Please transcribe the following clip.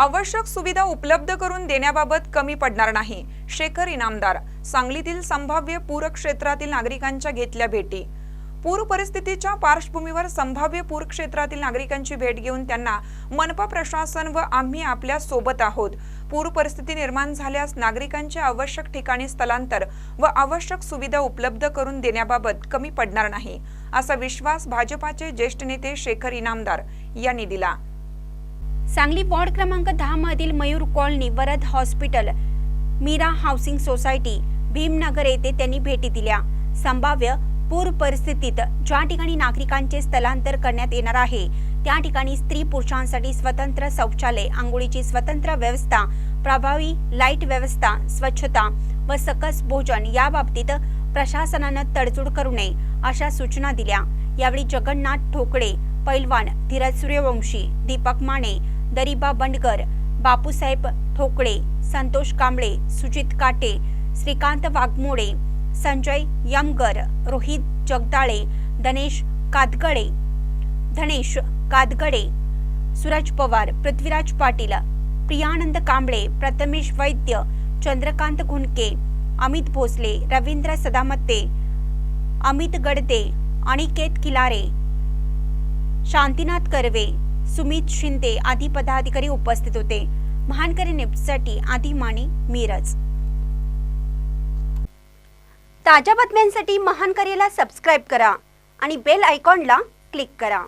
आवश्यक सुविधा उपलब्ध करून देण्याबाबत कमी पडणार नाही. शेखर इनामदार सांगलीतील संभाव्य पूर क्षेत्रातील नागरिकांच्या घेतल्या भेटी. पूर परिस्थितीच्या पार्श्वभूमीवर संभाव्य पूर क्षेत्रातील नागरिकांची भेट घेऊन त्यांना मनपा प्रशासन व आम्ही आपल्यासोबत आहोत. पूर परिस्थिती निर्माण झाल्यास नागरिकांचे आवश्यक ठिकाणी स्थलांतर व आवश्यक सुविधा उपलब्ध करून देण्याबाबत कमी पडणार नाही असा विश्वास भाजपाचे ज्येष्ठ नेते शेखर इनामदार यांनी दिला. सांगली वॉर्ड क्रमांक दहा मधील Mayur colony Varad hospital Meera housing society Bhimnagar येथे त्यांनी भेटी दिल्या. संभाव्य पूर परिस्थितीत ज्या ठिकाणी नागरिकांचे स्थलांतर करण्यात येणार आहे त्या ठिकाणी स्त्री पुरुषांसाठी स्वतंत्र शौचालय आंघोळीची स्वतंत्र व्यवस्था प्रभावी लाइट व्यवस्था स्वच्छता व सकस भोजन या बाबतीत प्रशासनानं तडजोड करू नये अशा सूचना दिल्या. यावेळी जगन्नाथ ठोकळे पैलवान धीरज सूर्यवंशी दीपक माने दरिबा बंडकर बापूसाहेब ठोकळे संतोष कांबळे सुजित काटे श्रीकांत वाघमोडे संजय यमगर रोहित जगदाळे दनेश कातगडे धनेश कातगडे सूरज पवार पृथ्वीराज पाटील प्रियानंद कांबळे प्रथमेश वैद्य चंद्रकांत घुनके अमित भोसले रवींद्र सदामत्ते अमित गडदे अनिकेत किलारे शांतीनाथ कर्वे सुमित शिंदे आदी पदाधिकारी उपस्थित होते. महानकरी न्यूजसाठी आदी माने मिरज. ताज्या बातम्यांसाठी महानकरीला सबस्क्राईब करा आणि बेल आयकॉनला क्लिक करा.